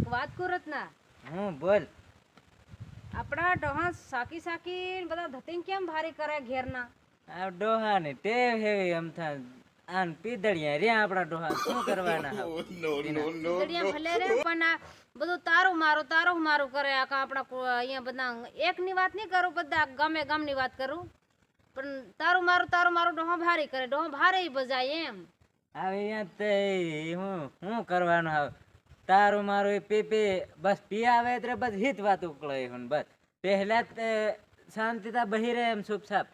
એક વાત કુરત ના. હું બોલ. આપણા ડોહા સાકી સાકી બધા ધતિંગ કેમ ભારી કરે ઘેરના? આ ડોહા ને ટેવ હેવી એમ થા આન પીદળિયા રે આપણા ડોહા. શું કરવાના હાવ? દડિયા ભલે રે પણ આ બધું તારું મારું તારું મારું કરે. આખા આપણા અહીંયા બધા એકની વાત નહીં કરું બધા ગમે ગામની વાત કરું. પણ તારું મારું તારું મારું ડોહા ભારી કરે. ડોહા ભારે બજાય એમ. હવે અહીંયા તે હું શું કરવાનું હવે? તારું મારું એ પી પી બસ પી આવે એટલે બસ હિત વાત ઉકળે હું બસ. પહેલા જ શાંતિ તા બહી રહે એમ સાપ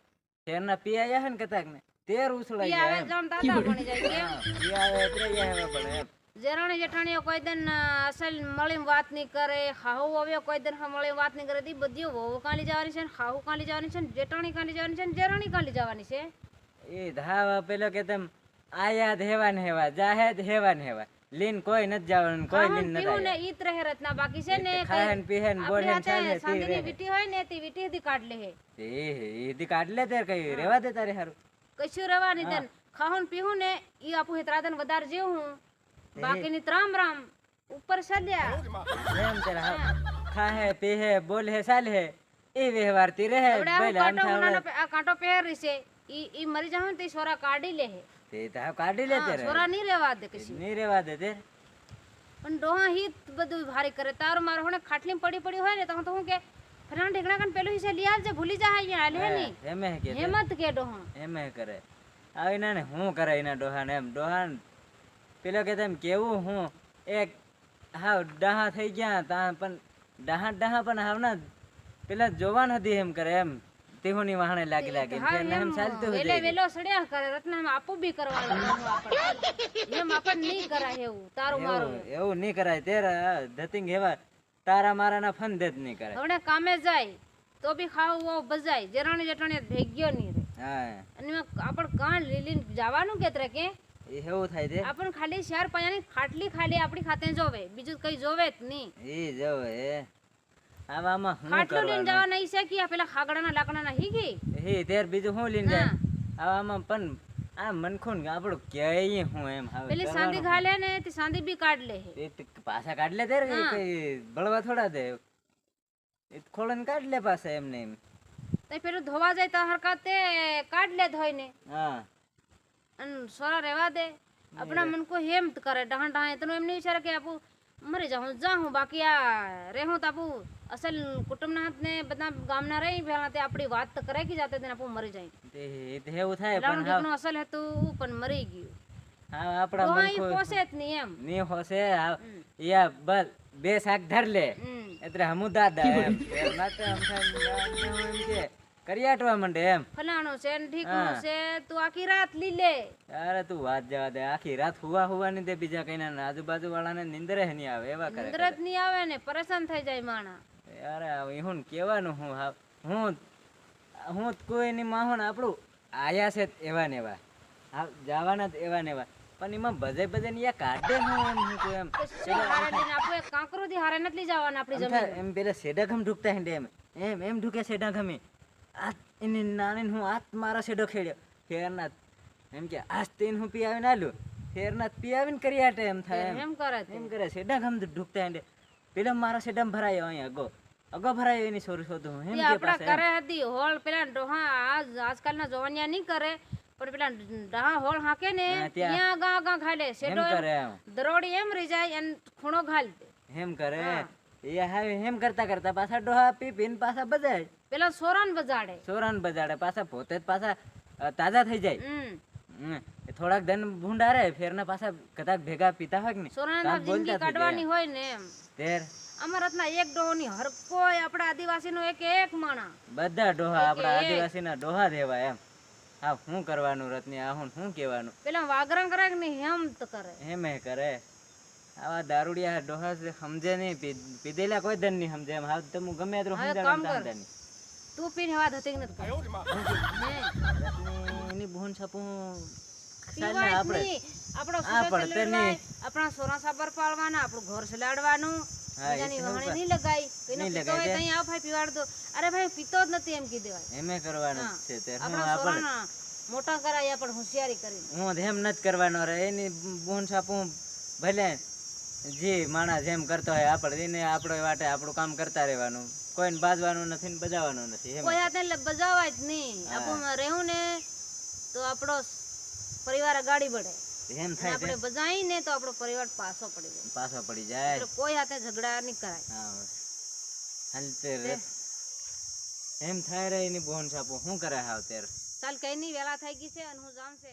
તેરના પી આવ્યા હે ને કતાક ને? તેર ઉછળાઈ જાય પી આવે એટલે આવે પડે એમ. જેરાણી જેઠાણીઓ કોઈ દિન અસલ મળી વાત નહીં કરે હાહુ આવ્યો કોઈ દિન મળી વાત નહીં કરે તી બધી વહુ કાલી જવાની છે હાહુ કાલી જવાની છે જેઠાણી કાલી જવાની છે જેરાણી કાલી જવાની છે. એ ધાવા પેલો કે તેમ આયા જ હેવા ને હેવા જાહે જ હેવા ને હેવા. લીન કોઈ નથી જવાનું કોઈ લીન નથી પીવું ને ઈત જ રહે રત્ના બાકી છે ને ખાહે પીહેન બોલેન ને બોલે ને ચાલે તે સાંજની રહે. વીટી હોય ને તે વીટી દી કાઢ લે હે. એ ઈદી કાઢ લે તે કઈ રેવા દે તારે હારું. કશું રેવા ની તન. ખાહું પીહું ને ઈ આપું હેતરાદન હું. બાકી ની ત્રામ રામ. ઉપર સલ્યા એમ તે હાવ ખાહે પીહે બોલે ચાલે એ વ્યવહારતી રહે આપણે આવું ભલે આમ થાવડે. આ કાંટો પહેરી છે. ઈ ઈ મરી જાહું તે સોરા કાઢી લે હે. તે તા કાઢી લે તેરે છોરા નહીં રહેવા દે કશી. નહીં રેવા દે તે. પણ ડોહા હિત બધું ભારી કરે. તારો મારો હોને ખાટલી પડી પડી હોય ને તો હું તો હું કે ફરાણ ઢેકણા કન પેલું હિસે લઈ આવજે ભૂલી જા અહીંયા આલે ની એમે કે. હેમત કે ડોહા. એમે કરે. આવી ના ને હું કરે એના ડોહાને એમ. ડોહા પેલો કે તેમ કેવું હું? એક હાવ ડાહા થઈ ગયા તા પણ ડાહા ડાહા પણ હાવ ના પેલા જોવાન હતી એમ કરે એમ. તેહોની વાહણે લાગી લાગી તેને એમ. ચાલતું હોય વેલો સડ્યા કરે રત્ના એમ આપું બી કરવાનું આપણે એમ આપણને નહીં કરાય એવું તારું મારું. એવું નહીં કરાય. તેરા ધતિંગ એવા તારા મારાના ફન દેત નહીં કરે હવે કામે જાય તો બી ખાવું બજાય. જેરાણી જેઠાણી ભેગ્યો નહીં રે. હા. અને આપણે કાં લીલી જવાનું કેતરે કે? એવું થાય તે આપણ ખાલી શહેર પાયાની ખાટલી ખાલી આપણી ખાતે જોવે. બીજું કઈ જોવે જ નહીં. એ જો એ. આવામાં હું ખાટલું લઈને જવા નહીં છે કે આ પેલા ખાગડાના લાકડાના હીગી હે તેર બીજું હું લઈને જાય? આવામાં પણ આ મનખુન આપણો ક્યાંય હું એમ હવે. પેલી સાંદી ઘાલે ને તે સાંદી બી કાઢ લે હે. એ પાછા કાઢ લે તેર બળવા થોડા દે. એ ખોળન કાઢ લે પાછા એમને એમ. તે પેલું ધોવા જાય તો હરકતે કાઢ લે ધોઈને. હા. અને સોરા રહેવા દે. આપણા મન કો હેમ કરે ડહાણ ડહાણ એતનું એમ નહીં વિચારે કે આપું મરી જાઉં જાઉં બાકી આ રહેવું તો આપું. અસલ કુટુંબના હાથ ને બધા ગામના રહી પહેલા તે આપણી વાત તો કરે કે જાતે તેને આપું મરી જાય. તે તો એવું થાય પણ દીકનું અસલ હતું પણ મરી ગયું. હા આપણા મન પોસે જ નહીં એમ. ની હોસે આ- યા બસ બે શાક ધર લે. એટલે હમુ દાદા એમ. ના નાતે હમ કે. કરિયાટવા માંડે એમ? ફલાણો છે ને ઠીકનું છે તું આખી રાત લી લે અરે તું વાત જવા દે આખી રાત હુવા હુવા ની દે બીજા કઈ ના આજુબાજુ વાળાને નિંદરે ની આવે એવા કરે નિંદર જ નહીં આવે ને પરેશાન થઈ જાય માણા. અરે હું કેવાનું હું હું હું કોઈની માહોન આપણું આયા છે એવા ને એવા. હા જવાના જ એવા ને એવા. પણ એમાં ભજે બધે ને કાઢે હું એમ. હું કોઈ એમ આપણે એક કાંકરો થી હારે નથી જવાના આપણી જમીન એમ પેલા સેડા ઘમ ઢૂકતા હેંડે એમ. એમ એમ ઢૂકે સેડા ઘમે એની નાની હું હાથ મારા છે ડખેડ્યો ફેરનાથ એમ કે આજ તેન હું પી આવીને આલ્યો. ફેરનાથ પી આવીને કરી આટે એમ થાય એમ. કરે. એમ કરે સેડા ઘમ ઢૂકતા હેંડે. પેલા મારા સેડામાં ભરાયો અહીંયા ગો અગો ભરાયો એની સોરી શોધું. હું એમ કે પાસે કરે હતી. હોળ પેલા ડોહા આજ આજકાલના જવાનિયા નહીં કરે પણ પેલા ડહા હોળ હાકે ને ત્યાં- ગા ગા ખાલે શેડો દરોડી એમ રહી જાય અને ખૂણો ઘાલ એમ કરે. એ હવે એમ કરતા કરતા પાછા ડોહા પીપીન પાછા બજાડે પેલા સોરાન બજાડે. સોરાન બજાડે પાછા પોતે જ પાછા તાજા થઈ જાય. હમ. હમ, થોડાક ધન ભૂંડા રે ફેરના પાછા કદાચ ભેગા પીતા હોય ને સોરાને જિંદગી કાઢવાની હોય ને એમ. તેર. અમારા રત્ના એક ડોહો ની હર કોઈ આપણા આદિવાસી નો એક એક માણા. બધા ડોહા આપણા આદિવાસીના ડોહા દેવા એમ. આ શું કરવાનું રત્ની આ હું શું કહેવાનું? પેલા વાગરણ કરે કે નહીં તો કરે. હેમે કરે. આવા દારૂડિયા ડોહસ સમજે નહીં. પીધેલા કોઈ ધન નહીં સમજે. એમ હાવ તો હું ગમે એટલું સમજાડું. તું પીને વાત હતી નથી. હે. રત્ની એની બહુન છાપું આપણે. આપણો આપણા સોરા સાબર પાડવાના આપણું ઘર સલાડવાનું બીજાની વહાણે નહીં લગાય. કોઈને પીતો હોય લગાય આવ ભાઈ પીવાડ દો અરે ભાઈ પીતો જ નથી એમ કી દેવાય. એમે કરવાનું છે તે. હું આપણે મોટા કરાયા પણ હોશિયારી કરી હું એમ નથી કરવાનો રે. એની બહુન છાપું ભલે જે માણસ જેમ કરતો હોય આપણે એને આપણો વાટે આપણું કામ કરતા રહેવાનું. કોઈને બાજવાનું નથી ને બજાવવાનું નથી કોઈ હાથે એટલે બજાવાય જ નહીં. આપણું રહેવું ને તો આપણો પરિવાર ગાડી બળે એમ થાય આપણે બજાવી ને તો આપણો પરિવાર પાછો પડી જાય. પાછો પડી જાય. કોઈ હાથે ઝઘડા નહીં કરાય. હાલ એમ થાય રે એની બોન છાપો શું કરે હાવ ત્યારે ચાલ કઈ નહીં વેલા થઈ ગઈ છે અને હું જામ છે